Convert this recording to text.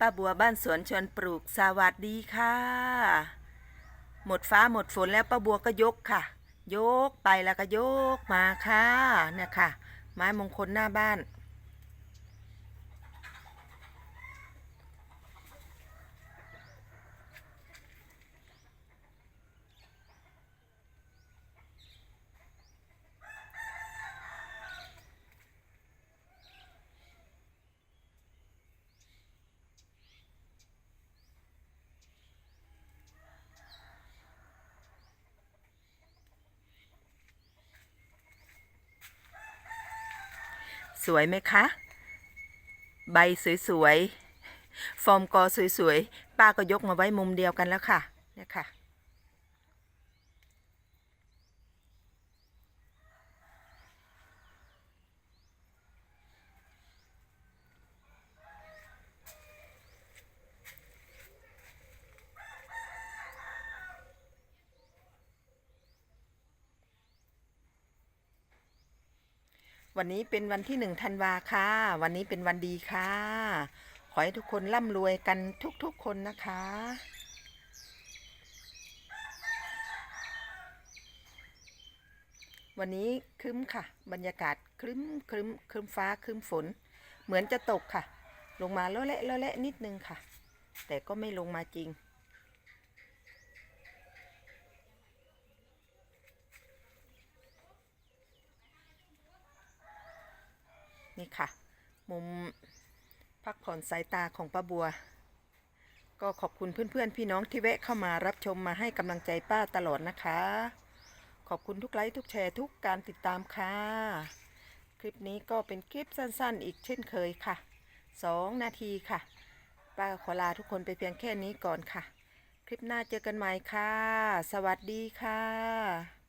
ป้าบัวบ้านสวนชวนปลูกสวัสดีค่ะ หมดฟ้าหมดฝนแล้วป้าบัวก็ยกค่ะ ยกไปแล้วก็ยกมาค่ะเนี่ยค่ะไม้มงคลหน้าบ้าน สวยไหมคะ ใบสวยๆ ฟอร์มกอสวยๆ ป้าก็ยกมาไว้มุมเดียวกันแล้วค่ะเนี่ยค่ะ วันนี้เป็นวันที่หนึ่งธันวาค่ะ วันนี้เป็นวันดีค่ะ ขอให้ทุกคนร่ำรวยกันทุกๆคนนะคะ วันนี้ครึ้มค่ะ บรรยากาศครึ้มครึ้มครึ้มฟ้าครึ้มฝน เหมือนจะตกค่ะ ลงมาแล้วแหละแล้วแหละนิดนึงค่ะ แต่ก็ไม่ลงมาจริง นี่ค่ะ มุมพักผ่อนสายตาของป้าบัว ก็ขอบคุณเพื่อนๆ พี่น้องที่แวะเข้ามารับชมมาให้กำลังใจป้าตลอดนะคะ ขอบคุณทุกไลค์ทุกแชร์ทุกการติดตามค่ะ คลิปนี้ก็เป็นคลิปสั้นๆ อีกเช่นเคยค่ะ 2 นาทีค่ะ ป้าขอลาทุกคนไปเพียงแค่นี้ก่อนค่ะ คลิปหน้าเจอกันใหม่ค่ะ สวัสดีค่ะ